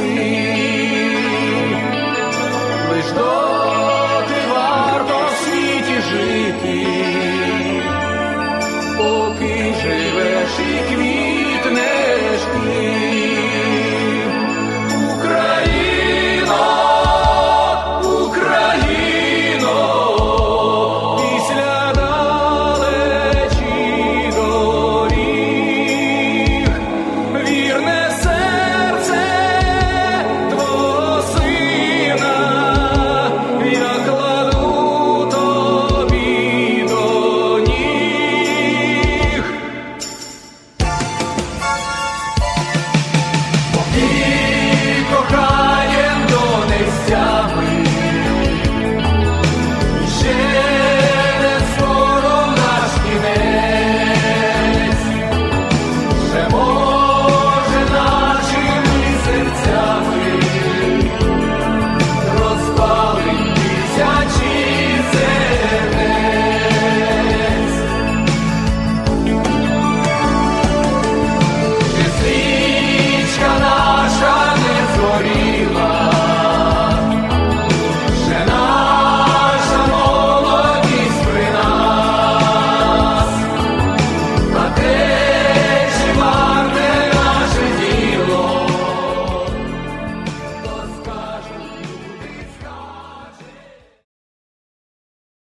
ти, лиш доти варто в світі жити, поки живеш і квіт.